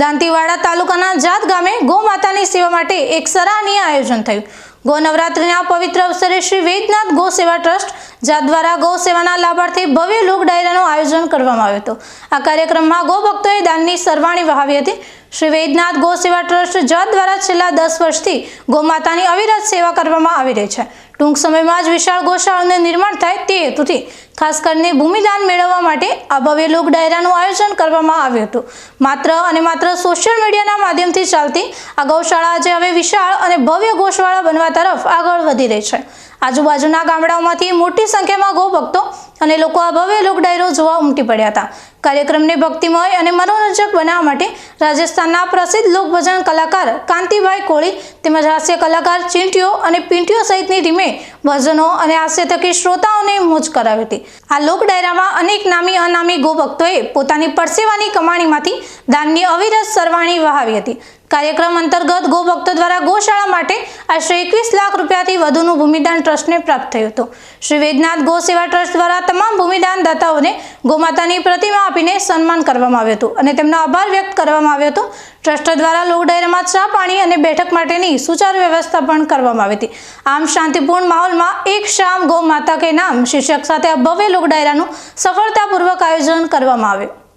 દાંતીવાડા તાલુકાના જાત ગામે ગૌમાતાની સેવા માટે એક સરાહનીય આયોજન થયું. ગૌ નવરાત્રિના પવિત્ર અવસરે શ્રી વેદનાથ ગૌ સેવા ટ્રસ્ટ જાત દ્વારા ગૌ સેવાના લાભાર્થે ભવ્ય લોક ડાયરાનું આયોજન કરવામાં આવ્યું હતું. આ કાર્યક્રમમાં ગૌ ભક્તોએ દાનની સરવાણી વહાવી હતી. શ્રી વેદનાથ ગો સેવા ટ્રસ્ટ જત દ્વારા છેલ્લા દસ વર્ષથી ગોમાતાની અવિરત સેવા કરવામાં આવી રહી છે. ટૂંક સમયમાં જ વિશાળ ગૌશાળાનું નિર્માણ થાય તે હેતુથી ખાસ કરીને ભૂમિદાન મેળવવા માટે આ ભવ્ય લોક ડાયરાનું આયોજન કરવામાં આવ્યું હતું. માત્ર અને માત્ર સોશિયલ મીડિયાના માધ્યમથી ચાલતી આ ગૌશાળા આજે હવે વિશાળ અને ભવ્ય ગૌશાળા બનવા તરફ આગળ વધી રહી છે. આજુબાજુના ગામડાઓમાંથી મોટી સંખ્યામાં ગૌ ભક્તો અને લોકો આ ભવ્ય લોક ડાયરો જોવા ઉમટી પડ્યા હતા. કાર્યક્રમને ભક્તિમય અને મનોરંજક બનાવવા માટે રાજસ્થાનના પ્રસિદ્ધ લોકભજન કલાકાર કાંતિભાઈ કોળી તેમજ હાસ્ય કલાકાર ચીંટીઓ અને પિંટીઓ સહિતની ટીમે ભજનો અને હાસ્ય થકી શ્રોતાઓને મોજ કરાવી હતી. આ લોક ડાયરામાં અનેક નામી અનામી ગોભક્તોએ પોતાની પરસેવાની કમાણીમાંથી દાનની અવિરત સરવાણી વહાવી હતી. કાર્યક્રમ અંતર્ગત ગોભક્તો દ્વારા ગોશાળા માટે આશરે એકવીસ લાખ રૂપિયાથી વધુનું ભૂમિદાન ટ્રસ્ટને પ્રાપ્ત થયું હતું. શ્રી વેદનાથ ગો સેવા ટ્રસ્ટ દ્વારા તમામ ભૂમિદાન દાતાઓને ગોમાતાની પ્રતિમા આપીને સન્માન કરવામાં આવ્યું હતું અને તેમનો આભાર વ્યક્ત કરવામાં આવ્યો હતો. ટ્રસ્ટ દ્વારા લોક ડાયરામાં ચા પાણી અને બેઠક માટેની સુચારુ વ્યવસ્થા પણ કરવામાં આવી હતી. આમ શાંતિપૂર્ણ માહોલમાં એક શામ ગૌ માતા કે નામ શીર્ષક સાથે ભવ્ય લોકડાયરાનું સફળતાપૂર્વક આયોજન કરવામાં આવ્યું.